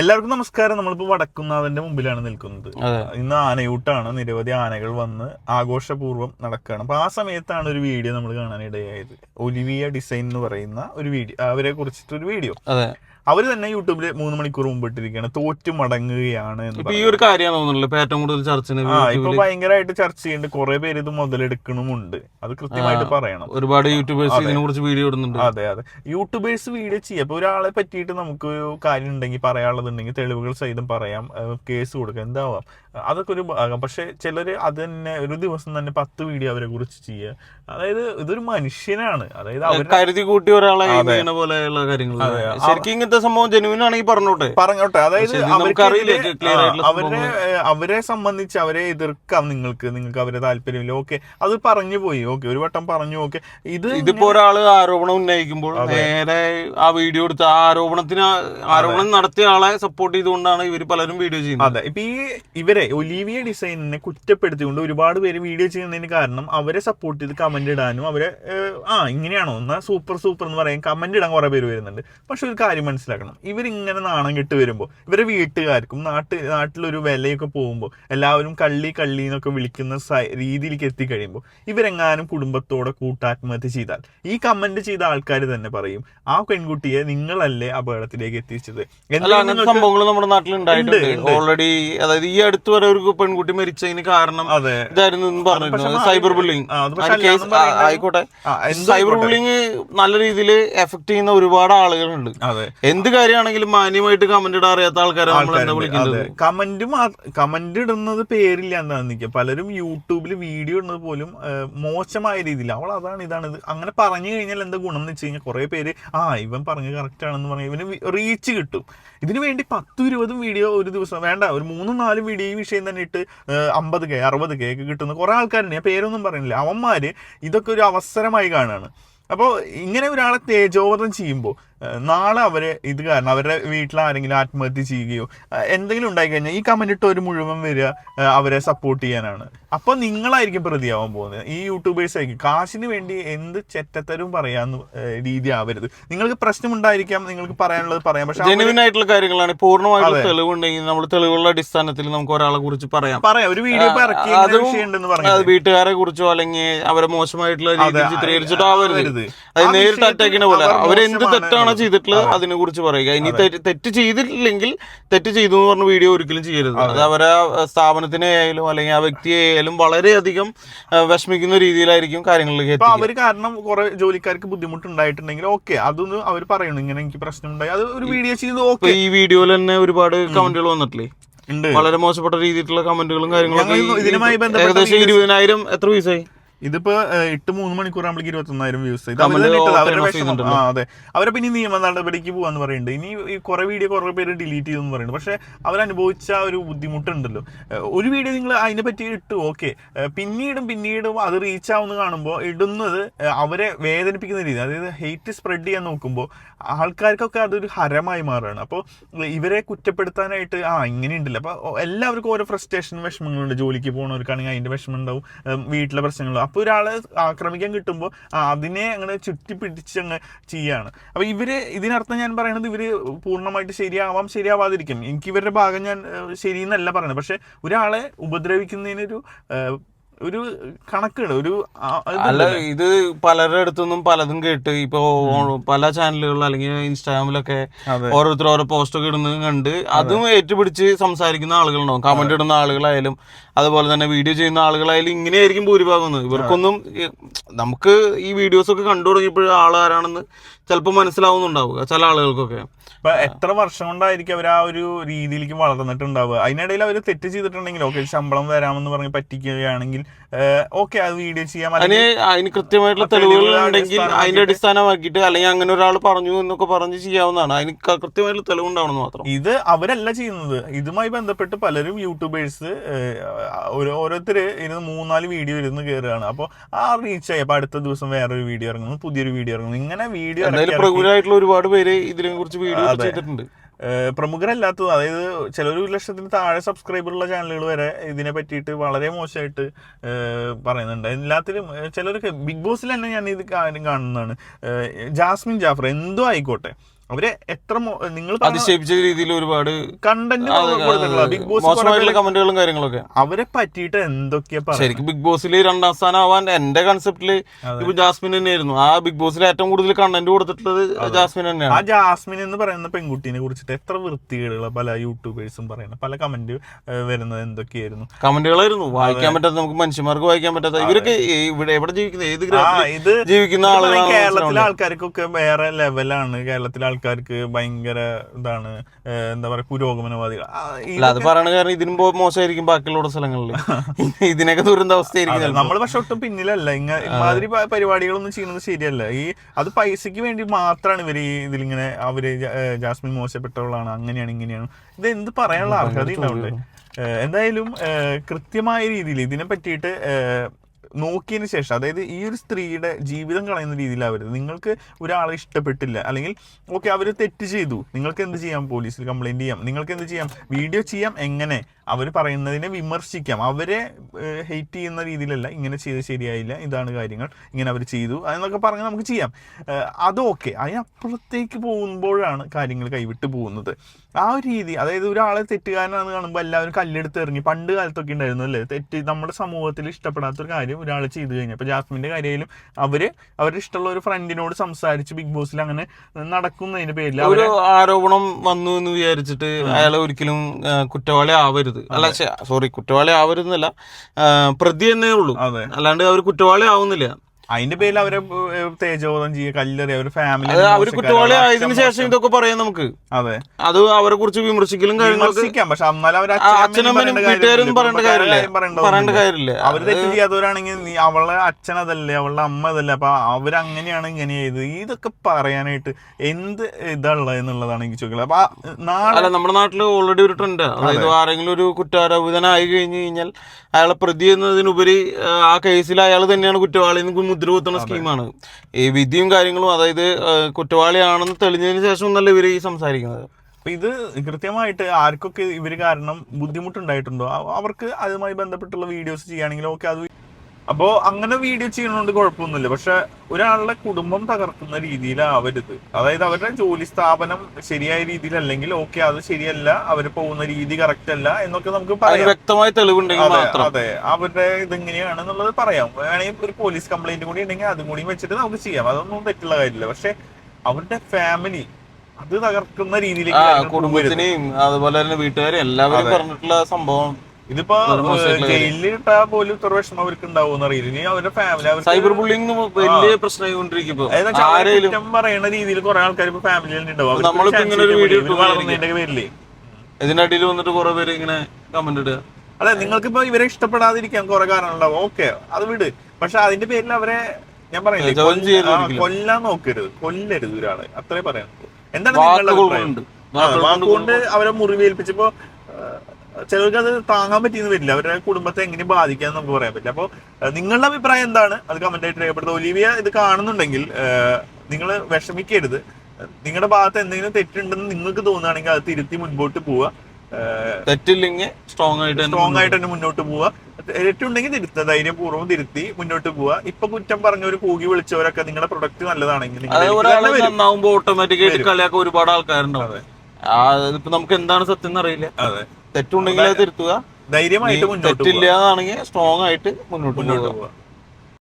എല്ലാവർക്കും നമസ്കാരം. നമ്മളിപ്പോ വടക്കുന്നാഥന്റെ മുമ്പിലാണ് നിൽക്കുന്നത്. ഇന്ന് ആനയൂട്ടാണ്. നിരവധി ആനകൾ വന്ന് ആഘോഷപൂർവം നടക്കുകയാണ് അപ്പൊ ആ സമയത്താണ് ഒരു വീഡിയോ നമ്മൾ കാണാൻ ഇടയായത് ഒലിവിയ ഡിസൈൻ എന്ന് പറയുന്ന ഒരു വീഡിയോ അവരെ കുറിച്ചിട്ടൊരു വീഡിയോ. അവർ തന്നെ യൂട്യൂബിൽ മൂന്ന് മണിക്കൂർ മുമ്പ് ഇട്ടിരിക്കുകയാണ്. തോറ്റു മടങ്ങുകയാണ് ഈ ഒരു കാര്യമാണ് തോന്നുന്നുള്ളൂ. ഏറ്റവും കൂടുതൽ ചർച്ച ആ ഇപ്പൊ ഭയങ്കരമായിട്ട് ചർച്ച ചെയ്യുന്നുണ്ട്. കുറെ പേര് ഇത് മുതലെടുക്കണമുണ്ട്. അത് കൃത്യമായിട്ട് പറയണം. ഒരുപാട് യൂട്യൂബേഴ്സ് ഇതിനെ കുറിച്ച് വീഡിയോ ഇടുന്നുണ്ട്. അതെ അതെ. യൂട്യൂബേഴ്സ് വീഡിയോ ചെയ്യാം. അപ്പൊ ഒരാളെ പറ്റിയിട്ട് നമുക്ക് കാര്യം ഉണ്ടെങ്കിൽ പറയാനുള്ളതുണ്ടെങ്കിൽ തെളിവുകൾ സഹിതം പറയാം. കേസ് കൊടുക്കാം. എന്താവാം? അതൊക്കെ ഒരു ഭാഗം. പക്ഷെ ചിലര് അത് തന്നെ ഒരു ദിവസം തന്നെ പത്ത് വീഡിയോ അവരെ കുറിച്ച് ചെയ്യുക. അതായത് ഇതൊരു മനുഷ്യനാണ്. അതായത് അവർ കരുതി കൂട്ടി ഒരാളെ പോലെയുള്ള കാര്യങ്ങൾ ശരിക്കും ഇങ്ങനത്തെ സംഭവം? ജെനുവിൻ ആണെങ്കിൽ പറഞ്ഞോട്ടെ. പറഞ്ഞോട്ടെ. അതായത് അവരെ അവരെ സംബന്ധിച്ച് അവരെ എതിർക്കാം നിങ്ങൾക്ക്. നിങ്ങൾക്ക് അവരെ താല്പര്യമില്ല. ഓക്കെ. അത് പറഞ്ഞു പോയി. ഓക്കെ. ഒരു വട്ടം പറഞ്ഞു. ഓക്കെ. ഇത് ഇതിപ്പോ ഒരാൾ ആരോപണം ഉന്നയിക്കുമ്പോൾ നേരെ ആ വീഡിയോ എടുത്ത് ആരോപണത്തിന് ആരോപണം നടത്തിയ ആളെ സപ്പോർട്ട് ചെയ്തുകൊണ്ടാണ് ഇവർ പലരും വീഡിയോ ചെയ്യുന്നത്. അതെ. ഇപ്പൊ ഈ ഇവരെ ഒലീവിയ ഡിസൈനിനെ കുറ്റപ്പെടുത്തിക്കൊണ്ട് ഒരുപാട് പേര് വീഡിയോ ചെയ്യുന്നതിന് കാരണം അവരെ സപ്പോർട്ട് ചെയ്ത് കമന്റ് ഇടാനും അവരെ ആ ഇങ്ങനെയാണോ? എന്നാ സൂപ്പർ സൂപ്പർ എന്ന് പറയാൻ കമന്റ് ഇടാൻ കുറെ പേര് വരുന്നുണ്ട്. പക്ഷെ ഒരു കാര്യം മനസ്സിലാക്കണം. ഇവരിങ്ങനെ നാണം കെട്ട് വരുമ്പോൾ ഇവരെ വീട്ടുകാർക്കും നാട്ടിൽ നാട്ടിലൊരു വിലയൊക്കെ പോകുമ്പോൾ എല്ലാവരും കള്ളി കള്ളി എന്നൊക്കെ വിളിക്കുന്ന രീതിയിലേക്ക് എത്തിക്കഴിയുമ്പോൾ ഇവരെങ്ങാനും കുടുംബത്തോടെ കൂട്ടാത്മഹത്യ ചെയ്താൽ ഈ കമന്റ് ചെയ്ത ആൾക്കാർ തന്നെ പറയും ആ പെൺകുട്ടിയെ നിങ്ങളല്ലേ അപകടത്തിലേക്ക് എത്തിച്ചത്? സംഭവങ്ങൾ നമ്മുടെ നാട്ടിൽ ഉണ്ടായിട്ടുണ്ട്. ഓൾറെഡി അതായത് ഈ അടുത്ത് വരെ ഒരു പെൺകുട്ടി മരിച്ചതിന് കാരണം ഇതായിരുന്നു മാറി- സൈബർ ബുള്ളിങ് ആയിക്കോട്ടെ. സൈബർ ബുള്ളിംഗ് ബുള്ളിങ് നല്ല രീതിയിൽ എഫക്ട് ചെയ്യുന്ന ഒരുപാട് ആളുകളുണ്ട്. അതെ. എന്ത് കാര്യമാണെങ്കിലും മാന്യമായിട്ട് കമന്റ് ഇടാൻ അറിയാത്ത ആൾക്കാരെ കമന്റ് കമന്റ് ഇടുന്നത് പേരില്ല എന്താണെന്ന് നിൽക്കുക പലരും യൂട്യൂബിൽ വീഡിയോ ഇടുന്നത് പോലും മോശമായ രീതിയിൽ അവൾ അതാണ് ഇതാണ് ഇത്. അങ്ങനെ പറഞ്ഞു കഴിഞ്ഞാൽ എന്താ ഗുണം എന്ന് വെച്ച് കഴിഞ്ഞാൽ കുറെ പേര് ആ ഇവൻ പറഞ്ഞ് കറക്റ്റ് ആണെന്ന് പറഞ്ഞ് ഇവന് റീച്ച് കിട്ടും. ഇതിനു വേണ്ടി പത്തും ഇരുപതും വീഡിയോ ഒരു ദിവസം വേണ്ട ഒരു മൂന്നും നാലും വീഡിയോ ഈ വിഷയം തന്നെ ഇട്ട് അമ്പത് കെ അറുപത് കെ ഒക്കെ കിട്ടുന്ന കുറെ ആൾക്കാരുണ്ട്. ഞാൻ പേരൊന്നും പറയുന്നില്ല. അവന്മാര് ഇതൊക്കെ ഒരു അവസരമായി കാണുകയാണ് അപ്പോൾ ഇങ്ങനെ ഒരാളെ തേജോവധം ചെയ്യുമ്പോൾ നാളെ അവർ ഇത് കാരണം അവരുടെ വീട്ടിൽ ആരെങ്കിലും ആത്മഹത്യ ചെയ്യുകയോ എന്തെങ്കിലും ഉണ്ടായി കഴിഞ്ഞാൽ ഈ കമന്റ് ഇട്ട് ഒരു മുഴുവൻ വരിക അവരെ സപ്പോർട്ട് ചെയ്യാനാണ്. അപ്പൊ നിങ്ങളായിരിക്കും പ്രതിയാവാൻ പോകുന്നത്. ഈ യൂട്യൂബേഴ്സ് ആയിരിക്കും കാശിന് വേണ്ടി എന്ത് ചെറ്റത്തരും പറയാന്ന് രീതി ആവരുത്. നിങ്ങൾക്ക് പ്രശ്നമുണ്ടായിരിക്കാം നിങ്ങൾക്ക് പറയാനുള്ളത് പറയാം. പക്ഷേ ജെനുവിൻ ആയിട്ടുള്ള കാര്യങ്ങളാണ്. പൂർണമായിട്ടുള്ള തെളിവുണ്ടെങ്കിൽ നമ്മൾ തെളിവുള്ള അടിസ്ഥാനത്തിൽ നമുക്ക് ഒരാളെ കുറിച്ച് പറയാം. പറയാം. ഒരു വീഡിയോ അതും വീട്ടുകാരെ കുറിച്ചോ അല്ലെങ്കിൽ അവരെ മോശമായിട്ടുള്ള രീതിയിൽ ചിത്രീകരിച്ചിട്ടോ ആവരുത്. അത് നേരിട്ട് അറ്റാക്കിനെ പോലെ. അവരെന്ത് തെറ്റാണോ എന്നുള്ളത്. ചെയ്തിട്ടുള്ളത് അതിനെ കുറിച്ച് പറയുക. ഇനി തെറ്റ് ചെയ്തിട്ടില്ലെങ്കിൽ തെറ്റ് ചെയ്തു എന്ന് പറഞ്ഞ വീഡിയോ ഒരിക്കലും ചെയ്യരുത്. അത്. അവരെ സ്ഥാപനത്തിനെ ആയാലും അല്ലെങ്കിൽ ആ വ്യക്തിയെ ആയാലും വളരെയധികം വിഷമിക്കുന്ന രീതിയിലായിരിക്കും കാര്യങ്ങളിലേക്ക് അവർ കാരണം കുറെ ജോലിക്കാർക്ക് ബുദ്ധിമുട്ടുണ്ടായിട്ടുണ്ടെങ്കിൽ ഓക്കെ അതൊന്ന് അവർ പറയണം. ഇങ്ങനെ എനിക്ക് പ്രശ്നം പ്രശ്നമുണ്ടായി. അത് ഒരു വീഡിയോ ചെയ്ത് ഓക്കെ. ഈ വീഡിയോയിൽ തന്നെ ഒരുപാട് കമന്റുകൾ വന്നിട്ടില്ലേ? വളരെ മോശപ്പെട്ട രീതിയിലുള്ള കമന്റുകളും കാര്യങ്ങളും ഞങ്ങൾ ഈ- ഇതിനുമായി ബന്ധപ്പെട്ട ഏകദേശം ഇരുപതിനായിരം എത്ര പൈസയായി ഇതിപ്പോ എട്ട് മൂന്ന് മണിക്കൂർ ആകുമ്പോഴേക്ക് ഇരുപത്തൊന്നായിരം വ്യൂസ്. ഇത് അതെ. അവരെ പിന്നെ നിയമ നടപടിക്ക് പോവാന്ന് പറയുന്നുണ്ട് ഇനി ഈ കുറെ വീഡിയോ കുറെ പേര് ഡിലീറ്റ് ചെയ്തെന്ന് പറയുന്നുണ്ട് പക്ഷെ അവരനുഭവിച്ച ഒരു ബുദ്ധിമുട്ടുണ്ടല്ലോ. ഒരു വീഡിയോ നിങ്ങൾ അതിനെ പറ്റി ഇട്ടു ഓക്കെ. പിന്നീടും പിന്നീടും അത് റീച്ച് ആവുന്ന കാണുമ്പോൾ ഇടുന്നത് അവരെ വേദനിപ്പിക്കുന്ന രീതി. അതായത് ഹെയ്റ്റ് സ്പ്രെഡ് ചെയ്യാൻ നോക്കുമ്പോൾ ആൾക്കാർക്കൊക്കെ അതൊരു ഹരമായി മാറുകയാണ്. അപ്പോൾ ഇവരെ കുറ്റപ്പെടുത്താനായിട്ട് ആ ഇങ്ങനെ ഉണ്ടല്ലോ അപ്പോൾ എല്ലാവർക്കും ഓരോ ഫ്രസ്ട്രേഷൻ വിഷമങ്ങളുണ്ട്. ജോലിക്ക് പോകുന്നവർക്കാണെങ്കിൽ അതിന്റെ വിഷമം ഉണ്ടാവും വീട്ടിലെ പ്രശ്നങ്ങൾ അപ്പോൾ ഒരാളെ ആക്രമിക്കാൻ കിട്ടുമ്പോൾ അതിനെ അങ്ങനെ ചുറ്റിപ്പിടിച്ച് അങ്ങ് ചെയ്യാണ്. അപ്പോൾ ഇവർ ഇതിനർത്ഥം ഞാൻ പറയുന്നത് ഇവർ പൂർണമായിട്ട് ശരിയാവാം ശരിയാവാതിരിക്കും. എനിക്ക് ഇവരുടെ ഭാഗം ഞാൻ ശരിയെന്നല്ല പറയുന്നത് പക്ഷേ ഒരാളെ ഉപദ്രവിക്കുന്നതിനൊരു ഒരു കണക്കാണ് ഒരു അല്ല ഇത് പലരുടെ അടുത്തുനിന്നും പലതും കേട്ട് ഇപ്പൊ പല ചാനലുകളിൽ അല്ലെങ്കിൽ ഇൻസ്റ്റാഗ്രാമിലൊക്കെ. ഓരോരുത്തർ ഓരോ പോസ്റ്റൊക്കെ ഇടുന്നത് കണ്ട് അതും. ഏറ്റുപിടിച്ച് സംസാരിക്കുന്ന ആളുകളുണ്ടാവും. കമന്റ് ഇടുന്ന ആളുകളായാലും അതുപോലെ തന്നെ വീഡിയോ ചെയ്യുന്ന ആളുകളായാലും ഇങ്ങനെയായിരിക്കും ഭൂരിഭാഗം എന്ന് ഇവർക്കൊന്നും നമുക്ക് ഈ വീഡിയോസ് ഒക്കെ കണ്ടു തുടങ്ങിയപ്പോഴും ആളാരാണെന്ന് ചിലപ്പോൾ മനസ്സിലാവുന്നുണ്ടാവുക ചില ആളുകൾക്കൊക്കെ. ഇപ്പൊ എത്ര വർഷം കൊണ്ടായിരിക്കും അവർ ആ ഒരു രീതിയിലേക്ക് വളർന്നിട്ടുണ്ടാവുക? അതിനിടയിൽ അവർ തെറ്റ് ചെയ്തിട്ടുണ്ടെങ്കിൽ ഓക്കെ ശമ്പളം വരാമെന്ന് പറഞ്ഞ് പറ്റിക്കുകയാണെങ്കിൽ ഓക്കെ അത് വീഡിയോ ചെയ്യാൻ അതിന് അതിന് കൃത്യമായിട്ടുള്ള തെളിവുകളുണ്ടെങ്കിൽ തെളിവുകൾ ഉണ്ടെങ്കിൽ അതിന്റെ അടിസ്ഥാനമാക്കിയിട്ട് അടിസ്ഥാനമാക്കിയിട്ട് അല്ലെങ്കിൽ അങ്ങനെ ഒരാൾ പറഞ്ഞു എന്നൊക്കെ പറഞ്ഞ് ചെയ്യാവുന്നതാണ്. അതിന് കൃത്യമായിട്ടുള്ള തെളിവുണ്ടാവണമെന്ന് മാത്രം. ഇത് അവരല്ല ചെയ്യുന്നത്. ഇതുമായി ബന്ധപ്പെട്ട് പലരും യൂട്യൂബേഴ്സ് ഓരോ ഓരോരുത്തർ ഇരുന്ന് മൂന്നാൽ വീഡിയോ ഇരുന്ന് കയറുകയാണ് അപ്പോൾ ആ റീച്ച് ആയി. അപ്പൊ അടുത്ത ദിവസം വേറൊരു വീഡിയോ ഇറങ്ങുന്നു പുതിയൊരു വീഡിയോ ഇറങ്ങുന്നു. ഇങ്ങനെ വീഡിയോ എന്തായാലും പ്രമുഖരായിട്ടുള്ള ഒരുപാട് പേര് ഇതിനെ കുറിച്ച് വീഡിയോ ചെയ്തിട്ടുണ്ട്. പ്രമുഖരല്ലാത്തത് അതായത് ചില ഒരു ലക്ഷത്തിന് താഴെ സബ്സ്ക്രൈബർ ഉള്ള ചാനലുകൾ വരെ ഇതിനെ പറ്റിയിട്ട് വളരെ മോശമായിട്ട് പറയുന്നുണ്ട്. എല്ലാത്തിലും ചിലർക്ക് ബിഗ് ബോസിൽ തന്നെ ഞാൻ ഇത് കാര്യം കാണുന്നതാണ്. ജാസ്മിൻ ജാഫർ എന്തോ ആയിക്കോട്ടെ. അവർ എത്ര നിങ്ങൾ അതിശയിപ്പിച്ച രീതിയിൽ ഒരുപാട് കണ്ടന്റ് ബിഗ് ബോസ് കമന്റുകളും കാര്യങ്ങളൊക്കെ. അവരെ പറ്റിയിട്ട് എന്തൊക്കെയാ ശരിക്കും ബിഗ് ബോസിൽ രണ്ടാം സ്ഥാനം ആവാൻ എന്റെ കൺസെപ്റ്റിൽ ഇപ്പൊ ജാസ്മിൻ തന്നെയായിരുന്നു. ആ ബിഗ് ബോസിൽ ഏറ്റവും കൂടുതൽ കണ്ടന്റ് കൊടുത്തിട്ടുള്ളത് ജാസ്മിൻ തന്നെയാണ്. ആ ജാസ്മിൻ എന്ന് പറയുന്ന പെൺകുട്ടീനെ കുറിച്ചിട്ട് എത്ര വൃത്തികേടുകള പല യൂട്യൂബേഴ്സും പറയുന്ന പല കമന്റ് വരുന്നത് എന്തൊക്കെയായിരുന്നു? കമന്റുകളായിരുന്നു. വായിക്കാൻ പറ്റാത്ത നമുക്ക് മനുഷ്യന്മാർക്ക് വായിക്കാൻ പറ്റാത്ത ഇവരൊക്കെ ഇവിടെ എവിടെ ജീവിക്കുന്ന ഏത് ജീവിക്കുന്ന ആളുകൾ ആളുകളാണ് കേരളത്തിലെ. ആൾക്കാർക്കൊക്കെ വേറെ ലെവലാണ് കേരളത്തിലെ ആൾക്കാർക്ക് ഭയങ്കര ഇതാണ് എന്താ പറയാ പുരോഗമനവാദികൾ. അത് പറയണ കാരണം ഇതിനും മോശമായിരിക്കും ബാക്കിയുള്ള സ്ഥലങ്ങളിൽ ഇതിനൊക്കെ ദുരന്താവസ്ഥയായിരിക്കും. നമ്മൾ പക്ഷെ ഒട്ടും പിന്നിലല്ല. ഇങ്ങനെ ഇമാതിരി പരിപാടികളൊന്നും ചെയ്യുന്നത് ശരിയല്ല. ഈ അത് പൈസക്ക് വേണ്ടി മാത്രമാണ് ഇവർ ഈ ഇതിലിങ്ങനെ അവർ ജാസ്മിൻ മോശപ്പെട്ടവളാണ് അങ്ങനെയാണ് ഇങ്ങനെയാണ്. ഇത് എന്ത് പറയാനുള്ള അർഹത ഉണ്ടാവില്ലേ എന്തായാലും കൃത്യമായ രീതിയിൽ ഇതിനെ പറ്റിയിട്ട് നോക്കിയതിന് ശേഷം അതായത് ഈ ഒരു സ്ത്രീയുടെ ജീവിതം കളയുന്ന രീതിയിലാവരുത് നിങ്ങൾക്ക് ഒരാളെ ഇഷ്ടപ്പെട്ടില്ല അല്ലെങ്കിൽ ഓക്കെ അവർ തെറ്റ് ചെയ്തു. നിങ്ങൾക്ക് എന്ത് ചെയ്യാം? പോലീസിൽ കംപ്ലൈന്റ് ചെയ്യാം. നിങ്ങൾക്ക് എന്ത് ചെയ്യാം? വീഡിയോ ചെയ്യാം? എങ്ങനെ? അവർ പറയുന്നതിനെ വിമർശിക്കാം. അവരെ ഹെയ്റ്റ് ചെയ്യുന്ന രീതിയിലല്ല. ഇങ്ങനെ ചെയ്ത് ശരിയായില്ല. ഇതാണ് കാര്യങ്ങൾ. ഇങ്ങനെ അവർ ചെയ്തു. എന്നൊക്കെ പറഞ്ഞ് നമുക്ക് ചെയ്യാം. അത് ഓക്കെ. അതിനപ്പുറത്തേക്ക് പോകുമ്പോഴാണ് കാര്യങ്ങൾ കൈവിട്ട് പോകുന്നത്. ആ ഒരു രീതി അതായത് ഒരാളെ തെറ്റുകാരനാണെന്ന് കാണുമ്പോൾ എല്ലാവരും കല്ലെടുത്ത് എറിഞ്ഞ് പണ്ട് കാലത്തൊക്കെ ഉണ്ടായിരുന്നു അല്ലേ? തെറ്റ് നമ്മുടെ സമൂഹത്തിൽ ഇഷ്ടപ്പെടാത്ത ഒരു കാര്യം ഒരാൾ ചെയ്തു കഴിഞ്ഞാൽ ഇപ്പോൾ ജാസ്മിന്റെ കാര്യമായാലും അവർ അവരുടെ ഇഷ്ടമുള്ള ഒരു ഫ്രണ്ടിനോട് സംസാരിച്ച് ബിഗ് ബോസിൽ അങ്ങനെ നടക്കുന്നതിന്റെ പേരിൽ ഒരു ആരോപണം വന്നു എന്ന് വിചാരിച്ചിട്ട് അയാളെ ഒരിക്കലും കുറ്റവാളി ആവരുത്. അല്ല സോറി കുറ്റവാളി ആവരുന്നല്ല. പ്രതി എന്നേ ഉള്ളൂ. അല്ലാണ്ട് അവർ കുറ്റവാളി ആവുന്നില്ല. അതിന്റെ പേരിൽ അവരെ തേജോധം ചെയ്യുക കല്ലെറി അവർ ഫാമിലി അവർ അവർ കുറ്റവാളി ആയതിനു ശേഷം ഇതൊക്കെ പറയാം നമുക്ക്. അതെ. അത് അവരെ കുറിച്ച് വിമർശിക്കലും വിമർശിക്കാം പക്ഷെ അച്ഛനമ്മനും വീട്ടുകാരും പറയേണ്ട കാര്യമില്ല. പറയേണ്ട കാര്യമില്ല. അവർ തെറ്റ് ചെയ്യാത്തവരാണെങ്കിൽ അവളെ അച്ഛൻ അതല്ലേ അവളുടെ അമ്മ അതല്ലേ അപ്പൊ അവരങ്ങനെയാണ് ഇങ്ങനെ ചെയ്ത് ഇതൊക്കെ പറയാനായിട്ട് എന്ത് ഇതുള്ള എന്നുള്ളതാണ് എനിക്ക് ചോദിക്കുന്നത് അപ്പൊ നമ്മുടെ നാട്ടിൽ ഓൾറെഡി ഒരു ട്രെൻഡ് അതായത് ആരെങ്കിലും ഒരു കുറ്റാരോപിതനായി കഴിഞ്ഞു കഴിഞ്ഞാൽ അയാളെ പ്രതി എന്നതിനുപരി ആ, ആ കേസിൽ അയാൾ തന്നെയാണ് കുറ്റവാളി എന്ന് മുദ്ര കുത്തുന്ന സ്കീമാണ്. ഈ വിധിയും കാര്യങ്ങളും അതായത് കുറ്റവാളിയാണെന്ന് തെളിഞ്ഞതിന് ശേഷം നല്ല ഇവർ ഈ സംസാരിക്കുന്നത്. അപ്പൊ ഇത് കൃത്യമായിട്ട് ആർക്കൊക്കെ ഇവർ കാരണം ബുദ്ധിമുട്ടുണ്ടായിട്ടുണ്ടോ? അവ- അവർക്ക് അതുമായി ബന്ധപ്പെട്ടുള്ള വീഡിയോസ് ചെയ്യുകയാണെങ്കിൽ ഓക്കെ അത് അപ്പോ അങ്ങനെ വീഡിയോ ചെയ്യണോണ്ട് കുഴപ്പമൊന്നുമില്ല. പക്ഷെ ഒരാളുടെ കുടുംബം തകർക്കുന്ന രീതിയിലാവരുത് അതായത് അവരുടെ ജോലി സ്ഥാപനം ശരിയായ രീതിയിലല്ലെങ്കിൽ ഓക്കെ അത് ശരിയല്ല അവർ പോകുന്ന രീതി കറക്റ്റ് അല്ല എന്നൊക്കെ നമുക്ക് പറയാം. വ്യക്തമായ തെളിവുണ്ടെങ്കിൽ അതെ അവരുടെ ഇതെങ്ങനെയാണ് എന്നുള്ളത് പറയാം. വേണമെങ്കിൽ ഒരു പോലീസ് കംപ്ലൈന്റ് കൂടി ഉണ്ടെങ്കിൽ അതും കൂടി വെച്ചിട്ട് നമുക്ക് ചെയ്യാം. അതൊന്നും തെറ്റുള്ള കാര്യമില്ല. പക്ഷെ അവരുടെ ഫാമിലി അത് തകർക്കുന്ന രീതിയിലേക്ക് കുടുംബത്തിനെയും അതുപോലെ തന്നെ വീട്ടുകാരെയും എല്ലാവരും പറഞ്ഞിട്ടുള്ള സംഭവം ഇതിപ്പോ. ജയിലിൽ ഇട്ടാ പോലും ഇത്ര വിഷമം അവർക്ക് ഉണ്ടാവും അറിയില്ല. ഇനി അവരുടെ ഫാമിലി സൈബർ ബുള്ളിംഗ് വലിയ ആരെയും കുറ്റം പറയുന്ന രീതിയിൽ കുറെ ആൾക്കാർ ഇപ്പൊ ഫാമിലിയിൽ ഉണ്ടാവും നമ്മളിപ്പോ ഇങ്ങനെ ഒരു വീഡിയോ വളർന്നതിന്റെ പേരിൽ. ഇതിന്റെ അടിയിൽ വന്നിട്ട് കുറെ പേര് ഇങ്ങനെ കമന്റ് ഇടുക. അതെ നിങ്ങൾക്ക് ഇപ്പൊ ഇവരെ ഇഷ്ടപ്പെടാതിരിക്കാൻ കുറെ കാരണങ്ങളുണ്ടാവും. ഓക്കെ അത് വിട്. പക്ഷെ അതിന്റെ പേരിൽ അവരെ ഞാൻ ചെയ്യരുത് കൊല്ലാൻ നോക്കരുത്. കൊല്ലരുത് ഒരാളെ. അത്രേ പറയാൻ എന്താണ് നിങ്ങളുടെ അവരെ മുറിവേൽപ്പിച്ചപ്പോ ചിലർക്ക് അത് താങ്ങാൻ പറ്റിയെന്ന് വരില്ല. അവരുടെ കുടുംബത്തെ എങ്ങനെ ബാധിക്കാന്ന് നമുക്ക് പറയാൻ പറ്റില്ല. അപ്പോൾ നിങ്ങളുടെ അഭിപ്രായം എന്താണ്? അത് കമന്റ് ആയിട്ട് രേഖപ്പെടുത്തുക. ഒലിവിയ ഇത് കാണുന്നുണ്ടെങ്കിൽ നിങ്ങൾ വിഷമിക്കരുത്. നിങ്ങളുടെ ഭാഗത്ത് എന്തെങ്കിലും തെറ്റുണ്ടെന്ന് നിങ്ങൾക്ക് തോന്നുകയാണെങ്കിൽ അത് തിരുത്തി മുൻപോട്ട് പോവുക. തെറ്റില്ലെങ്കിൽ സ്ട്രോങ് ആയിട്ട് സ്ട്രോങ് ആയിട്ട് തന്നെ മുന്നോട്ട് പോവുക. തെറ്റുണ്ടെങ്കിൽ തിരുത്തുക. ധൈര്യപൂർവം തിരുത്തി മുന്നോട്ട് പോവുക. ഇപ്പൊ കുറ്റം പറഞ്ഞവർ കൂകി വിളിച്ചവരൊക്കെ നിങ്ങളുടെ പ്രൊഡക്റ്റ് നല്ലതാണെങ്കിൽ അത് നിങ്ങളുടെ ഒരാളെ തന്നെ വരും. നന്നാവുമ്പോ ഓട്ടോമാറ്റിക് ആയിട്ട് വരും. കളിയാക്കാൻ ഒരുപാട് ആൾക്കാരുണ്ടാവും. നമുക്ക് എന്താണ് സത്യം എന്നറിയില്ല അതെ. തെറ്റുണ്ടെങ്കിൽ അത്. തിരുത്തുക. ധൈര്യമായിട്ട് തെറ്റില്ലാതാണെങ്കിൽ സ്ട്രോങ് ആയിട്ട് മുന്നോട്ട് പോവുക.